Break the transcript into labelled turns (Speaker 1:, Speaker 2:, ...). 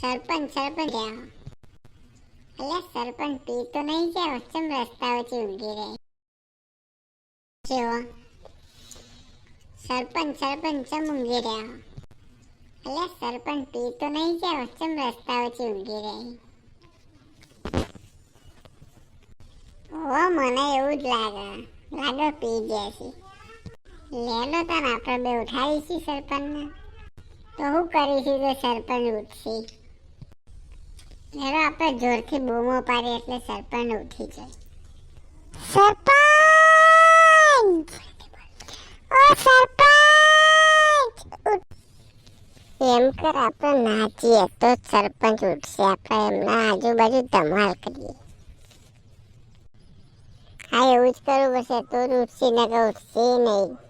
Speaker 1: સરપંચ સરપંચ. અલ્યા, સરપંચ પી તો નહીં કે વચ્ચે રસ્તા વચ્ચે ઊંઘી રહે. કેવો સરપંચ સરપંચ, ચમ ઊંઘી રહ્યા? એટલે સરપંચ પી તો નહીં કે વચ્ચે રસ્તા વચ્ચે ઊંઘી રહે. ઓ મને એવું જ લાગે. લાગે પી ગયા છે. લેલો તાર આપણે બે ઉઠાવીશું સરપંચને. તો હું કરીશું તો સરપંચ ઉઠશે. જોરથી બૂમો પાડીએ એટલે સરપંચ ઉઠી જાય. એમ કર, આપણે નાચીએ તો સરપંચ ઉઠશે. આપણે એમના આજુબાજુ ધમાલ કરીએ. હા, એવું જ કરવું પડશે. તો ઉઠશે ને કે ઉઠશે નહીં.